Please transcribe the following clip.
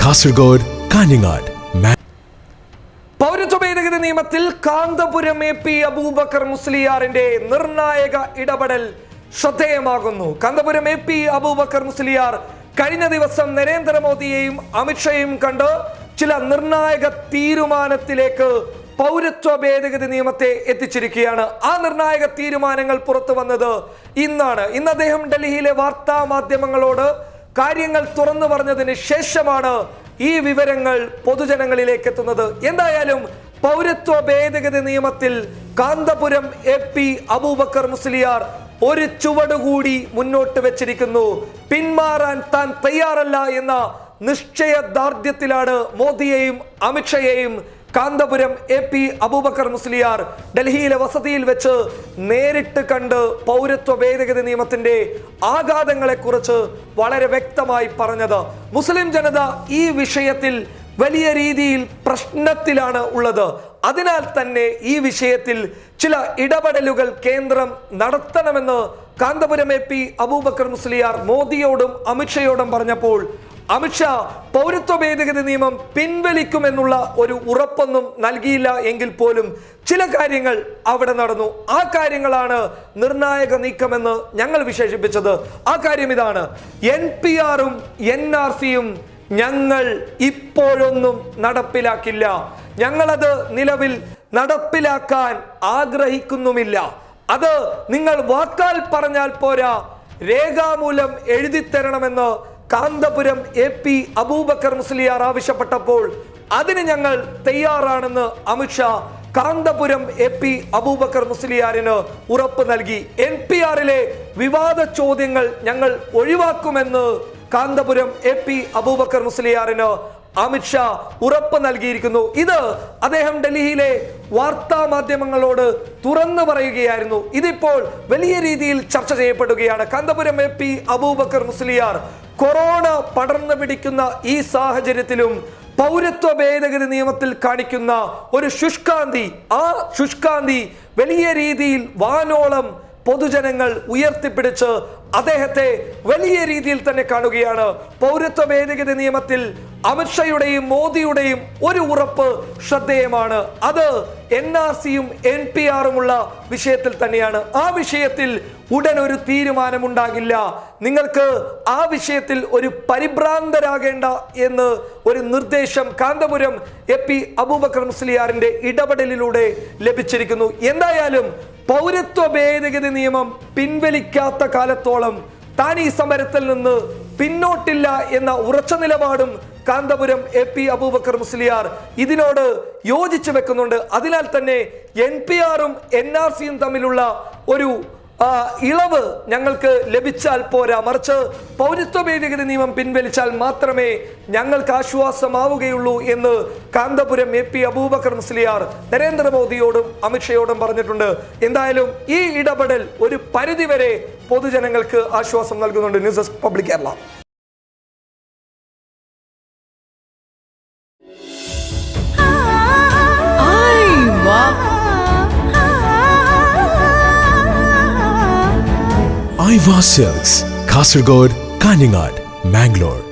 കാസർഗോഡ് കാഞ്ഞങ്ങാട് പൗരത്വ ഭേദഗതി നിയമത്തിൽ കാന്തപുരം എ പി അബൂബക്കർ മുസ്ലിയാറിന്റെ നിർണായക ഇടപെടൽ ശ്രദ്ധേയമാകുന്നു. കാന്തപുരം എ പി അബൂബക്കർ മുസ്ലിയാർ കഴിഞ്ഞ ദിവസം നരേന്ദ്രമോദിയെയും അമിത്ഷയെയും കണ്ട് ചില നിർണായക തീരുമാനത്തിലേക്ക് പൗരത്വ ഭേദഗതി നിയമത്തെ എത്തിച്ചിരിക്കുകയാണ്. ആ നിർണായക തീരുമാനങ്ങൾ പുറത്തു വന്നത് ഇന്നാണ്. ഇന്ന് അദ്ദേഹം ഡൽഹിയിലെ വാർത്താ മാധ്യമങ്ങളോട് കാര്യങ്ങൾ തുറന്നു പറഞ്ഞതിന് ശേഷമാണ് ഈ വിവരങ്ങൾ പൊതുജനങ്ങളിലേക്ക് എത്തുന്നത്. എന്തായാലും പൗരത്വ ഭേദഗതി നിയമത്തിൽ കാന്തപുരം എ പി അബൂബക്കർ മുസ്ലിയാർ ഒരു ചുവടുകൂടി മുന്നോട്ട് വെച്ചിരിക്കുന്നു. പിന്മാറാൻ താൻ തയ്യാറല്ല എന്ന നിശ്ചയദാർഢ്യത്തിലാണ് മോദിയെയും അമിത്ഷയെയും കാന്തപുരം എ പി അബൂബക്കർ മുസ്ലിയാർ ഡൽഹിയിലെ വസതിയിൽ വെച്ച് നേരിട്ട് കണ്ട് പൗരത്വ ഭേദഗതി നിയമത്തിന്റെ ആഘാതങ്ങളെക്കുറിച്ച് വളരെ വ്യക്തമായി പറഞ്ഞത്. മുസ്ലിം ജനത ഈ വിഷയത്തിൽ വലിയ രീതിയിൽ പ്രശ്നത്തിലാണ് ഉള്ളത്. അതിനാൽ തന്നെ ഈ വിഷയത്തിൽ ചില ഇടപെടലുകൾ കേന്ദ്രം നടത്തണമെന്ന് കാന്തപുരം എ പി അബൂബക്കർ മുസ്ലിയാർ മോദിയോടും അമിത്ഷയോടും പറഞ്ഞപ്പോൾ അമിത്ഷാ പൗരത്വ ഭേദഗതി നിയമം പിൻവലിക്കുമെന്നുള്ള ഒരു ഉറപ്പൊന്നും നൽകിയില്ല എങ്കിൽ പോലും ചില കാര്യങ്ങൾ അവിടെ നടന്നു. ആ കാര്യങ്ങളാണ് നിർണായക നീക്കമെന്ന് ഞങ്ങൾ വിശേഷിപ്പിച്ചത്. ആ കാര്യം ഇതാണ്. എൻ പി ആറും എൻ ആർ സിയും ഞങ്ങൾ ഇപ്പോഴൊന്നും നടപ്പിലാക്കില്ല. ഞങ്ങളത് നിലവിൽ നടപ്പിലാക്കാൻ ആഗ്രഹിക്കുന്നുമില്ല. അത് നിങ്ങൾ വാക്കാൽ പറഞ്ഞാൽ പോരാ. രേഖാമൂലം എഴുതിത്തരണമെന്ന് കാന്തപുരം എ പി അബൂബക്കർ മുസ്ലിയാർ ആവശ്യപ്പെട്ടപ്പോൾ അതിന് ഞങ്ങൾ തയ്യാറാണെന്ന് അമിത്ഷാ കാന്തപുരം എ പി അബൂബക്കർ മുസ്ലിയാറിന് ഉറപ്പ് നൽകി. എൻ പി ആറിലെ വിവാദ ചോദ്യങ്ങൾ ഞങ്ങൾ ഒഴിവാക്കുമെന്ന് കാന്തപുരം എ പി അബൂബക്കർ മുസ്ലിയാറിന് അമിത്ഷാ ഉറപ്പ് നൽകിയിരിക്കുന്നു. ഇത് അദ്ദേഹം ഡൽഹിയിലെ വാർത്താ മാധ്യമങ്ങളോട് തുറന്നു പറയുകയായിരുന്നു. ഇതിപ്പോൾ വലിയ രീതിയിൽ ചർച്ച ചെയ്യപ്പെടുകയാണ്. Kanthapuram A P Abubakar Musliyar corona പടർന്നു പിടിക്കുന്ന ഈ സാഹചര്യത്തിലും പൗരത്വ ഭേദഗതി നിയമത്തിൽ കാണിക്കുന്ന ഒരു ശുഷ്കാന്തി ആ ശുഷ്കാന്തി വലിയ രീതിയിൽ വാനോളം പൊതുജനങ്ങൾ ഉയർത്തിപ്പിടിച്ച് അദ്ദേഹത്തെ വലിയ രീതിയിൽ തന്നെ കാണുകയാണ്. പൗരത്വ ഭേദഗതി നിയമത്തിൽ അമിത്ഷയുടെയും മോദിയുടെയും ഒരു ഉറപ്പ് ശ്രദ്ധേയമാണ്. അത് എൻ ആർ സിയും എൻ പി ആറുമുള്ള വിഷയത്തിൽ തന്നെയാണ്. ആ വിഷയത്തിൽ ഉടൻ ഒരു തീരുമാനമുണ്ടാകില്ല. നിങ്ങൾക്ക് ആ വിഷയത്തിൽ ഒരു പരിഭ്രാന്തരാകേണ്ട എന്ന് ഒരു നിർദ്ദേശം കാന്തപുരം എ പി അബൂബക്കർ മുസ്ലിയാറിന്റെ ഇടപെടലിലൂടെ ലഭിച്ചിരിക്കുന്നു. എന്തായാലും പൗരത്വ ഭേദഗതി നിയമം പിൻവലിക്കാത്ത കാലത്തോളം താൻ ഈ സമരത്തിൽ നിന്ന് പിന്നോട്ടില്ല എന്ന ഉറച്ച നിലപാടും കാന്തപുരം എ പി അബൂബക്കർ മുസ്ലിയാർ ഇതിനോട് യോജിച്ചു വെക്കുന്നുണ്ട്. അതിനാൽ തന്നെ എൻ പി ആറും എൻ ആർ സിയും തമ്മിലുള്ള ഒരു ഇളവ് ഞങ്ങൾക്ക് ലഭിച്ചാൽ പോരാ. മറിച്ച് പൗരത്വ ഭേദഗതി നിയമം പിൻവലിച്ചാൽ മാത്രമേ ഞങ്ങൾക്ക് ആശ്വാസമാവുകയുള്ളൂ എന്ന് കാന്തപുരം എ പി അബൂബക്കർ മുസ്ലിയാർ നരേന്ദ്രമോദിയോടും അമിത്ഷയോടും പറഞ്ഞിട്ടുണ്ട്. എന്തായാലും ഈ ഇടപെടൽ ഒരു പരിധിവരെ പൊതുജനങ്ങൾക്ക് ആശ്വാസം നൽകുന്നുണ്ട്. News desk public Kerala. ourselves. Kasargod, Kanyangad, Mangalore.